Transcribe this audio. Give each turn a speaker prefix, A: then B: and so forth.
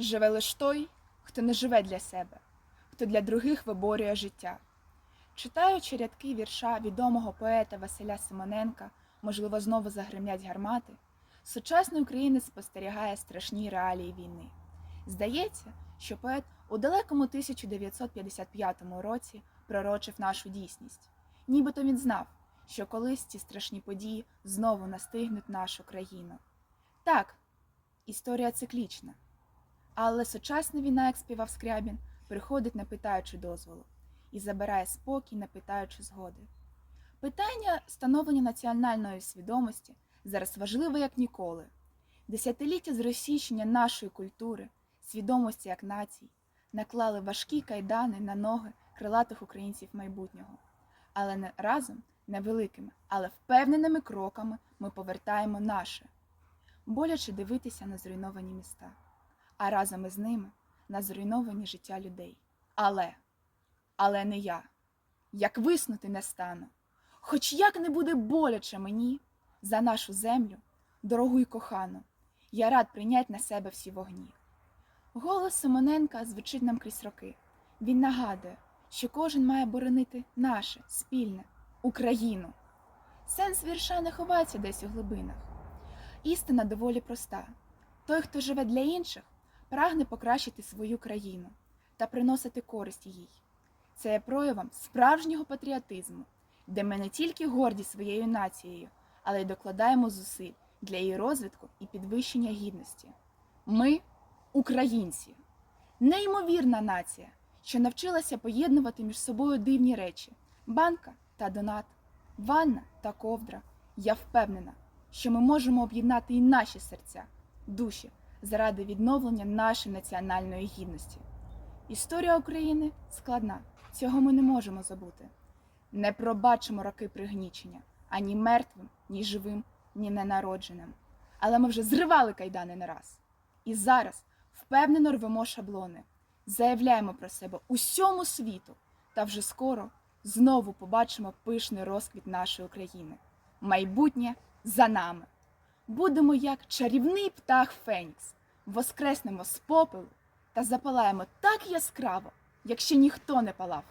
A: Живе лиш той, хто не живе для себе, хто для других виборює життя. Читаючи рядки вірша відомого поета Василя Симоненка, можливо, знову загримять гармати, сучасний українець спостерігає страшні реалії війни. Здається, що поет у далекому 1955 році пророчив нашу дійсність. Нібито він знав, що колись ці страшні події знову настигнуть нашу країну. Так, історія циклічна. Але сучасна війна, як співав Скрябін, приходить не питаючи дозволу і забирає спокій, не питаючи згоди. Питання становлення національної свідомості зараз важливе як ніколи. Десятиліття зросійщення нашої культури, свідомості як націй, наклали важкі кайдани на ноги крилатих українців майбутнього. Але не разом, невеликими, але впевненими кроками ми повертаємо наше. Боляче дивитися на зруйновані міста а разом із ними на зруйновані життя людей. Але, але не я. Як виснути не стану, хоч як не буде боляче мені за нашу землю, дорогу й кохану, я рад прийнять на себе всі вогні. Голос Симоненка звучить нам крізь роки. Він нагадує, що кожен має боронити наше спільне Україну. Сенс вірша не ховається десь у глибинах. Істина доволі проста. Той, хто живе для інших, прагне покращити свою країну та приносити користь їй. Це є проявом справжнього патріотизму, де ми не тільки горді своєю нацією, але й докладаємо зусиль для її розвитку і підвищення гідності. Ми українці, неймовірна нація, що навчилася поєднувати між собою дивні речі: банка та донат, ванна та ковдра. Я впевнена, що ми можемо об'єднати і наші серця, душі заради відновлення нашої національної гідності. Історія України складна, цього ми не можемо забути. Не пробачимо роки пригнічення ані мертвим, ні живим, ні ненародженим. Але ми вже зривали кайдани не раз. І зараз впевнено рвемо шаблони, заявляємо про себе усьому світу, та вже скоро знову побачимо пишний розквіт нашої України. Майбутнє за нами будемо як чарівний птах Фенікс, воскреснемо з попелу та запалаємо так яскраво, як ще ніхто не палав.